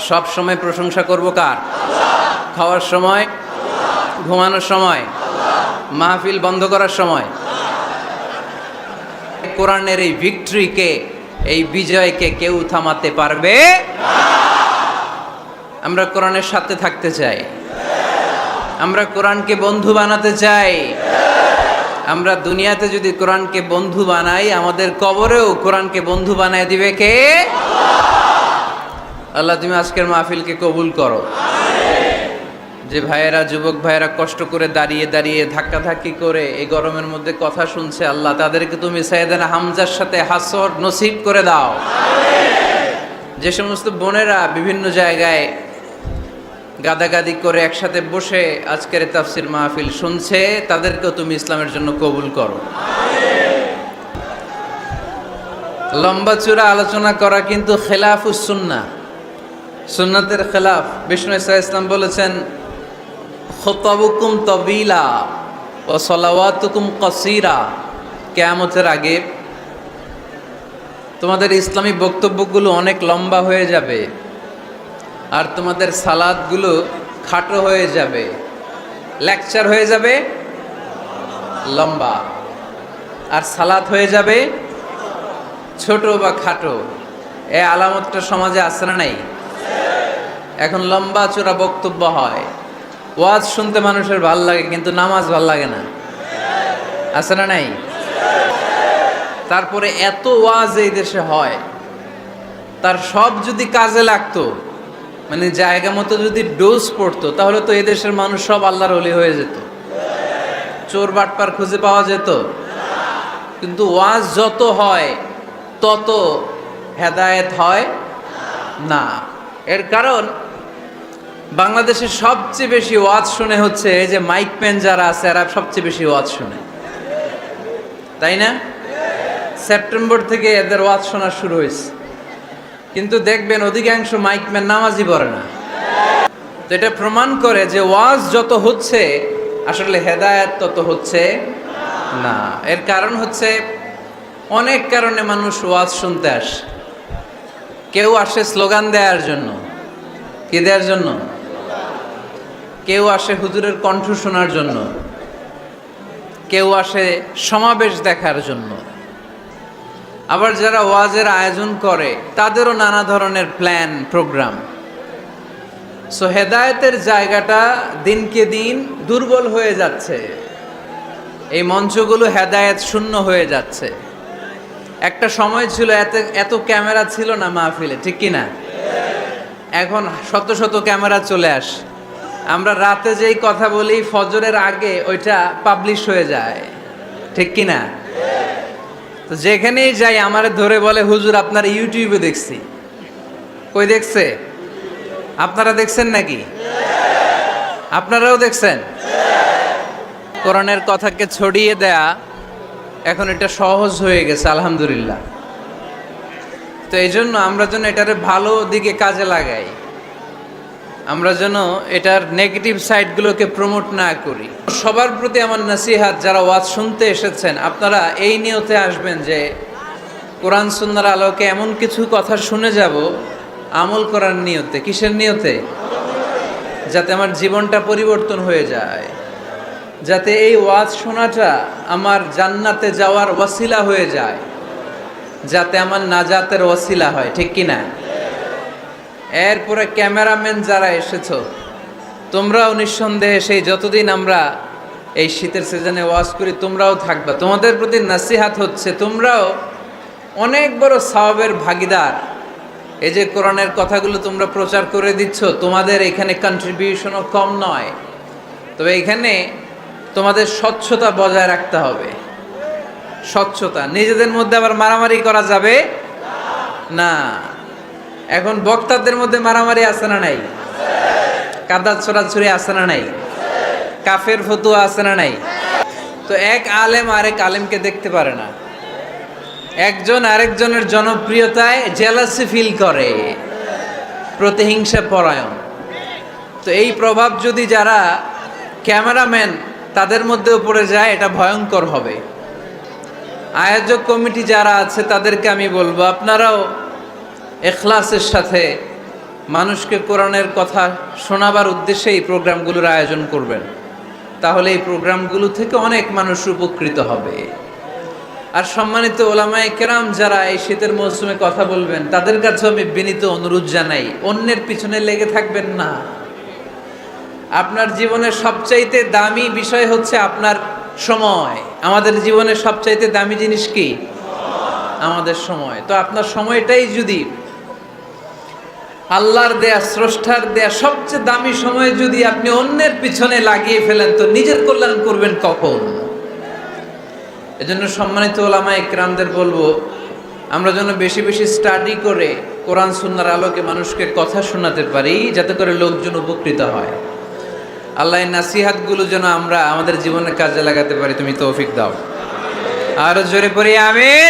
সব সময় প্রশংসা করব কার? খাওয়ার সময়? ঘুমানোর সময়? মাহফিল বন্ধ করার সময়? কোরআনের এই ভিক্টরিকে, এই বিজয়কে কেউ থামাতে পারবে? আমরা কোরআনের সাথে থাকতে চাই। আমরা কোরআনকে বন্ধু বানাতে চাই। আমরা দুনিয়াতে যদি কোরআনকে বন্ধু বানাই, আমাদের কবরেও কোরআনকে বন্ধু বানায় দিবে কে? আল্লাহ, তুমি আজকের মাহফিলকে কবুল করো। যে ভাইয়েরা, যুবক ভাইয়েরা কষ্ট করে দাঁড়িয়ে দাঁড়িয়ে ধাক্কা ধাক্কি করে এই গরমের মধ্যে কথা শুনছে, আল্লাহ, তাদেরকে তুমি সাইদানা হামজার সাথে হাসর নসিব করে দাও। যে সমস্ত বোনেরা বিভিন্ন জায়গায় গাদাগাদি করে একসাথে বসে আজকের তাফসির মাহফিল শুনছে, তাদেরকেও তুমি ইসলামের জন্য কবুল করো। লম্বা চূড়া আলোচনা করা কিন্তু খেলাফুস সুন্না সুন্নাতের খেলাফ। বিষ্ণু ইসা ইসলাম বলেছেন, খতাবুকুম তবিলা ও সলাওয়াতুকুম কসিরা। কেয়ামতের আগে তোমাদের ইসলামী বক্তব্যগুলো অনেক লম্বা হয়ে যাবে আর তোমাদের সালাদগুলো খাটো হয়ে যাবে। লেকচার হয়ে যাবে লম্বা। আর সালাদ হয়ে যাবে ছোট বা খাটো। এ আলামতটা সমাজে আসে না নাই? এখন লম্বা চূড়া বক্তব্য হয়। ওয়াজ শুনতে মানুষের ভালো লাগে, কিন্তু নামাজ ভালো লাগে না। আছে না নাই? তারপরে এত ওয়াজ এই দেশে হয়, তার সব যদি কাজে লাগতো মানে জায়গা মতো যদি ডোজ পড়তো, তাহলে তো এদেশের মানুষ সব আল্লাহর অলি হয়ে যেত। চোর বাটপার খুঁজে পাওয়া যেত। কিন্তু ওয়াজ যত হয়, তত হেদায়েত হয় না। এর কারণ বাংলাদেশের সবচেয়ে বেশি ওয়াজ শুনে হচ্ছে এই যে মাইক পেন যারা আছে, এরা সবচেয়ে বেশি ওয়াজ শুনে। তাই না? সেপ্টেম্বর থেকে এদের ওয়াজ শোনা শুরু হয়েছে। কিন্তু দেখবেন অধিকাংশ মাইকম্যান নামাজই পড়ে না। তো এটা প্রমাণ করে যে ওয়াজ যত হচ্ছে, আসলে হেদায়েত তত হচ্ছে না। এর কারণ হচ্ছে অনেক কারণে মানুষ ওয়াজ শুনতে আসে। কেউ আসে স্লোগান দেওয়ার জন্য। কি দেওয়ার জন্য? কেউ আসে হুজুরের কণ্ঠ শোনার জন্য। কেউ আসে সমাবেশ দেখার জন্য। আবার যারা ওয়াজের আয়োজন করে, তাদেরও নানা ধরনের প্ল্যান, প্রোগ্রাম। সো হেদায়েতের জায়গাটা দিনকে দিন দুর্বল হয়ে যাচ্ছে। এই মঞ্চগুলো হেদায়েত শূন্য হয়ে যাচ্ছে। একটা সময় ছিল এত এত ক্যামেরা ছিল না মাহফিলে, ঠিক কি না এখন শত শত ক্যামেরা চলে আসে। আমরা রাতে যেই কথা বলি, ফজরের আগে ওইটা পাবলিশ হয়ে যায়। ঠিক কি না? তো যেখানেই যাই, আমার ধরে বলে, হুজুর, আপনার ইউটিউবে দেখছি। কই দেখছে? আপনারা দেখছেন নাকি? আপনারাও দেখছেন? কোরআনের কথাকে ছড়িয়ে দেয়া এখন এটা সহজ হয়ে গেছে, আলহামদুলিল্লাহ। তো এই জন্য আমরা যেন এটারে ভালো দিকে কাজে লাগাই। আমরা যেন এটার নেগেটিভ সাইডগুলোকে প্রমোট না করি। সবার প্রতি আমার নাসিহাত, যারা ওয়াজ শুনতে এসেছেন, আপনারা এই নিয়তে আসবেন যে কোরআন সুন্নার আলোকে এমন কিছু কথা শুনে যাব, আমল করার নিয়তে। কিসের নিয়তে? যাতে আমার জীবনটা পরিবর্তন হয়ে যায়। যাতে এই ওয়াজ শোনাটা আমার জান্নাতে যাওয়ার ওয়াসিলা হয়ে যায়। যাতে আমার নাজাতের ওয়াসিলা হয়, ঠিক কি না এরপরে ক্যামেরাম্যান যারা এসেছ, তোমরাও নিঃসন্দেহে সেই যতদিন আমরা এই শীতের সিজনে ওয়াজ করি, তোমরাও থাকবা। তোমাদের প্রতি নাসিহাত হচ্ছে, তোমরাও অনেক বড় সওয়াবের ভাগিদার। এই যে কোরআনের কথাগুলো তোমরা প্রচার করে দিচ্ছ, তোমাদের এখানে কন্ট্রিবিউশনও কম নয়। তবে এখানে তোমাদের স্বচ্ছতা বজায় রাখতে হবে। স্বচ্ছতা। নিজেদের মধ্যে আবার মারামারি করা যাবে না। এখন বক্তাদের মধ্যে মারামারি আছে না নাই? কাদা ছড়াছড়ি আছে না নাই? কাফের ফতুয়া আছে না নাই? তো এক আলেম আরেক আলেমকে দেখতে পারে না। একজন আরেকজনের জনপ্রিয়তায় জেলাসি ফিল করে। প্রতিহিংসা পরায়ণ। তো এই প্রভাব যদি যারা ক্যামেরাম্যান, তাদের মধ্যেও পড়ে যায়, এটা ভয়ঙ্কর হবে। আয়োজক কমিটি যারা আছে, তাদেরকে আমি বলব, আপনারাও এখলাসের সাথে মানুষকে কোরআনের কথা শোনাবার উদ্দেশ্যে এই প্রোগ্রামগুলোর আয়োজন করবেন। তাহলে এই প্রোগ্রামগুলো থেকে অনেক মানুষ উপকৃত হবে। আর সম্মানিত ওলামায়ে কেরাম যারা এই শীতের মৌসুমে কথা বলবেন, তাদের কাছে আমি বিনীত অনুরোধ জানাই, অন্যের পিছনে লেগে থাকবেন না। আপনার জীবনের সবচাইতে দামি বিষয় হচ্ছে আপনার সময়। আমাদের জীবনের সবচাইতে দামি জিনিস কি? আমাদের সময়। তো আপনার সময়টাই যদি আল্লাহর দেয়া, স্রষ্টার দেয়া, সবচেয়ে দামি সময় যদি আপনি অন্যের পিছনে লাগিয়ে ফেলেন, তো নিজের কল্যাণ করবেন কখন? এজন্য সম্মানিত ওলামা ইকরামদের বলব, আমরা যেন বেশি বেশি স্টাডি করে কোরআন সুন্নার আলোকে মানুষকে কথা শোনাতে পারি, যাতে করে লোকজন উপকৃত হয়। আল্লাহ নাসিহাতগুলো যেন আমরা আমাদের জীবনে কাজে লাগাতে পারি, তুমি তৌফিক দাও। আরও জোরে পড়ি, আমিন।